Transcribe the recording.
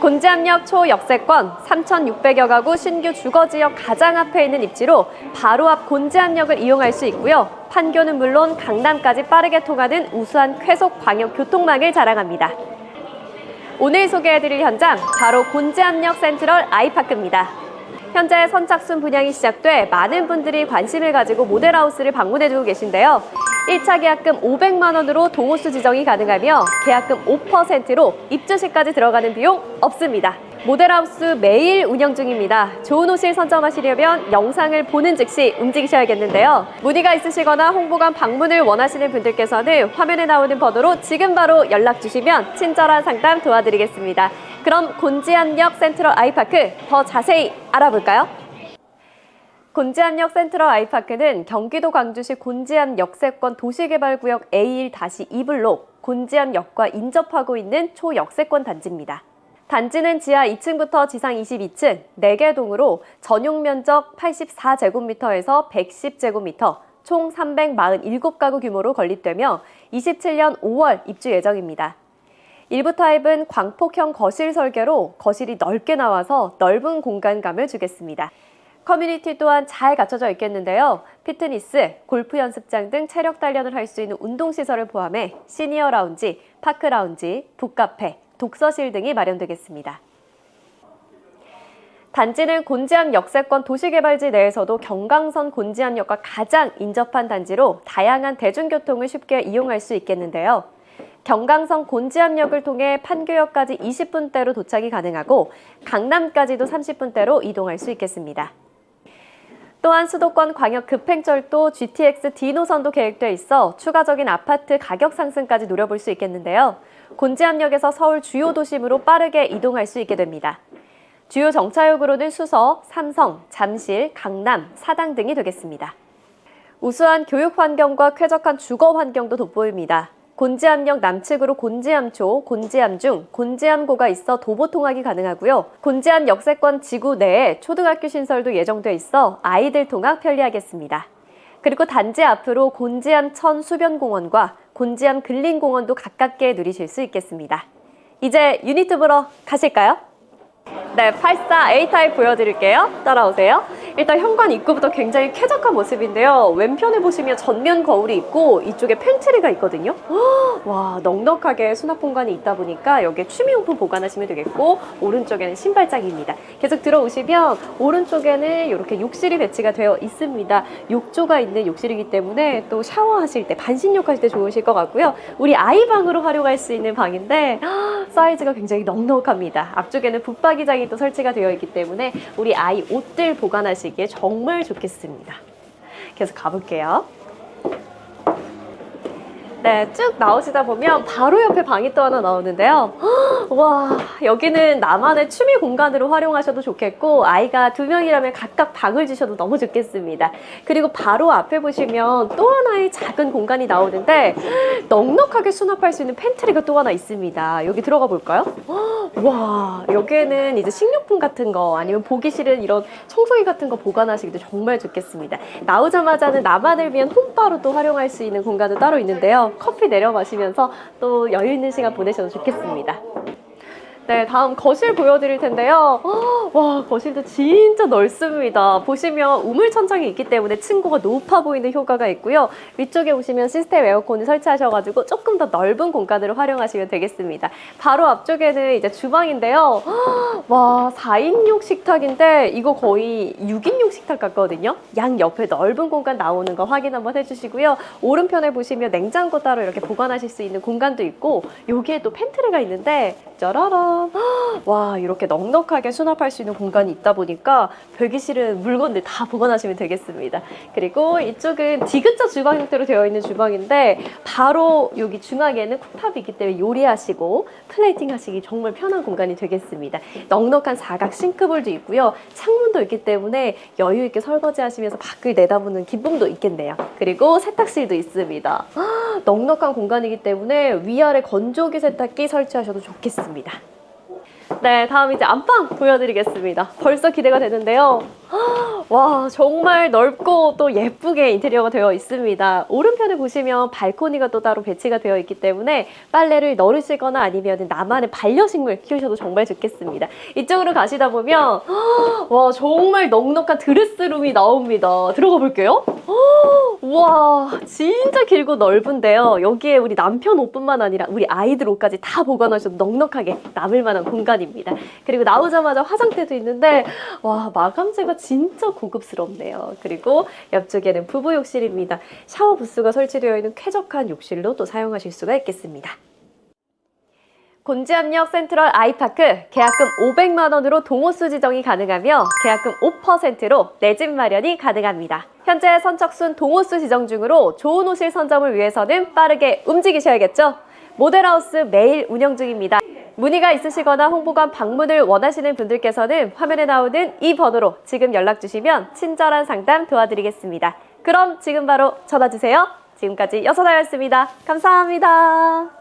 곤지암역 초역세권 3,600여 가구 신규 주거지역 가장 앞에 있는 입지로 바로 앞 곤지암역을 이용할 수 있고요. 판교는 물론 강남까지 빠르게 통하는 우수한 쾌속 광역 교통망을 자랑합니다. 오늘 소개해드릴 현장 바로 곤지암역 센트럴 아이파크입니다. 현재 선착순 분양이 시작돼 많은 분들이 관심을 가지고 모델하우스를 방문해주고 계신데요. 1차 계약금 500만 원으로 동호수 지정이 가능하며 계약금 5%로 입주 시까지 들어가는 비용 없습니다. 모델하우스 매일 운영 중입니다. 좋은 옷을 선점하시려면 영상을 보는 즉시 움직이셔야겠는데요. 문의가 있으시거나 홍보관 방문을 원하시는 분들께서는 화면에 나오는 번호로 지금 바로 연락 주시면 친절한 상담 도와드리겠습니다. 그럼 곤지암역 센트럴 아이파크 더 자세히 알아볼까요? 곤지암역 센트럴 아이파크는 경기도 광주시 곤지암 역세권 도시개발구역 A1-2블록 곤지암역과 인접하고 있는 초역세권 단지입니다. 단지는 지하 2층부터 지상 22층 4개 동으로 전용 면적 84제곱미터에서 110제곱미터 총 347가구 규모로 건립되며 27년 5월 입주 예정입니다. 일부 타입은 광폭형 거실 설계로 거실이 넓게 나와서 넓은 공간감을 주겠습니다. 커뮤니티 또한 잘 갖춰져 있겠는데요. 피트니스, 골프 연습장 등 체력 단련을 할 수 있는 운동시설을 포함해 시니어 라운지, 파크 라운지, 북카페, 독서실 등이 마련되겠습니다. 단지는 곤지암 역세권 도시개발지 내에서도 경강선 곤지암역과 가장 인접한 단지로 다양한 대중교통을 쉽게 이용할 수 있겠는데요. 경강선 곤지암역을 통해 판교역까지 20분대로 도착이 가능하고 강남까지도 30분대로 이동할 수 있겠습니다. 또한 수도권 광역 급행철도 GTX D 노선도 계획돼 있어 추가적인 아파트 가격 상승까지 노려볼 수 있겠는데요. 곤지암역에서 서울 주요 도심으로 빠르게 이동할 수 있게 됩니다. 주요 정차역으로는 수서, 삼성, 잠실, 강남, 사당 등이 되겠습니다. 우수한 교육 환경과 쾌적한 주거 환경도 돋보입니다. 곤지암역 남측으로 곤지암초, 곤지암중, 곤지암고가 있어 도보 통학이 가능하고요. 곤지암 역세권 지구 내에 초등학교 신설도 예정돼 있어 아이들 통학 편리하겠습니다. 그리고 단지 앞으로 곤지암 천 수변공원과 곤지암 근린공원도 가깝게 누리실 수 있겠습니다. 이제 유니트 보러 가실까요? 네, 84 A타입 보여드릴게요. 따라오세요. 일단 현관 입구부터 굉장히 쾌적한 모습인데요. 왼편에 보시면 전면 거울이 있고 이쪽에 팬트리가 있거든요. 헉, 와, 넉넉하게 수납 공간이 있다 보니까 여기에 취미용품 보관하시면 되겠고 오른쪽에는 신발장입니다. 계속 들어오시면 오른쪽에는 이렇게 욕실이 배치가 되어 있습니다. 욕조가 있는 욕실이기 때문에 또 샤워하실 때 반신욕 하실 때 좋으실 것 같고요. 우리 아이 방으로 활용할 수 있는 방인데 헉, 사이즈가 굉장히 넉넉합니다. 앞쪽에는 붙박이장이 또 설치가 되어 있기 때문에 우리 아이 옷들 보관하시 기에 정말 좋겠습니다. 계속 가볼게요. 네, 쭉 나오시다 보면 바로 옆에 방이 또 하나 나오는데요. 헉, 와, 여기는 나만의 취미 공간으로 활용하셔도 좋겠고 아이가 두 명이라면 각각 방을 주셔도 너무 좋겠습니다. 그리고 바로 앞에 보시면 또 하나의 작은 공간이 나오는데 넉넉하게 수납할 수 있는 팬트리가 또 하나 있습니다. 여기 들어가 볼까요? 헉, 와, 여기에는 이제 식료품 같은 거 아니면 보기 싫은 이런 청소기 같은 거 보관하시기도 정말 좋겠습니다. 나오자마자는 나만을 위한 홈바로 또 활용할 수 있는 공간도 따로 있는데요. 커피 내려 마시면서 또 여유 있는 시간 보내셔도 좋겠습니다. 네, 다음 거실 보여드릴 텐데요. 헉, 와, 거실도 진짜 넓습니다. 보시면 우물 천장이 있기 때문에 층고가 높아 보이는 효과가 있고요. 위쪽에 보시면 시스템 에어컨을 설치하셔가지고 조금 더 넓은 공간으로 활용하시면 되겠습니다. 바로 앞쪽에는 이제 주방인데요. 헉, 와, 4인용 식탁인데 이거 거의 6인용 식탁 같거든요. 양 옆에 넓은 공간 나오는 거 확인 한번 해주시고요. 오른편에 보시면 냉장고 따로 이렇게 보관하실 수 있는 공간도 있고 여기에 또 팬트리가 있는데 짜라란 와 이렇게 넉넉하게 수납할 수 있는 공간이 있다 보니까 싫은 물건들 다 보관하시면 되겠습니다. 그리고 이쪽은 디귿자 주방 형태로 되어 있는 주방인데 바로 여기 중앙에는 쿡탑이 있기 때문에 요리하시고 플레이팅 하시기 정말 편한 공간이 되겠습니다. 넉넉한 사각 싱크볼도 있고요. 창문도 있기 때문에 여유 있게 설거지 하시면서 밖을 내다보는 기쁨도 있겠네요. 그리고 세탁실도 있습니다. 넉넉한 공간이기 때문에 위아래 건조기 세탁기 설치하셔도 좋겠습니다. 감사합니다. 네, 다음 이제 안방 보여드리겠습니다. 벌써 기대가 되는데요. 와, 정말 넓고 또 예쁘게 인테리어가 되어 있습니다. 오른편에 보시면 발코니가 또 따로 배치가 되어 있기 때문에 빨래를 널으시거나 아니면 나만의 반려식물 키우셔도 정말 좋겠습니다. 이쪽으로 가시다 보면 와, 정말 넉넉한 드레스룸이 나옵니다. 들어가 볼게요. 와, 진짜 길고 넓은데요. 여기에 우리 남편 옷뿐만 아니라 우리 아이들 옷까지 다 보관하셔도 넉넉하게 남을 만한 공간 입니다. 그리고 나오자마자 화장대도 있는데 와, 마감재가 진짜 고급스럽네요. 그리고 옆쪽에는 부부 욕실입니다. 샤워 부스가 설치되어 있는 쾌적한 욕실로 또 사용하실 수가 있겠습니다. 곤지암역 센트럴 아이파크 계약금 500만 원으로 동호수 지정이 가능하며 계약금 5%로 내 집 마련이 가능합니다. 현재 선착순 동호수 지정 중으로 좋은 호실 선점을 위해서는 빠르게 움직이셔야겠죠? 모델하우스 매일 운영 중입니다. 문의가 있으시거나 홍보관 방문을 원하시는 분들께서는 화면에 나오는 이 번호로 지금 연락 주시면 친절한 상담 도와드리겠습니다. 그럼 지금 바로 전화 주세요. 지금까지 여서다였습니다. 감사합니다.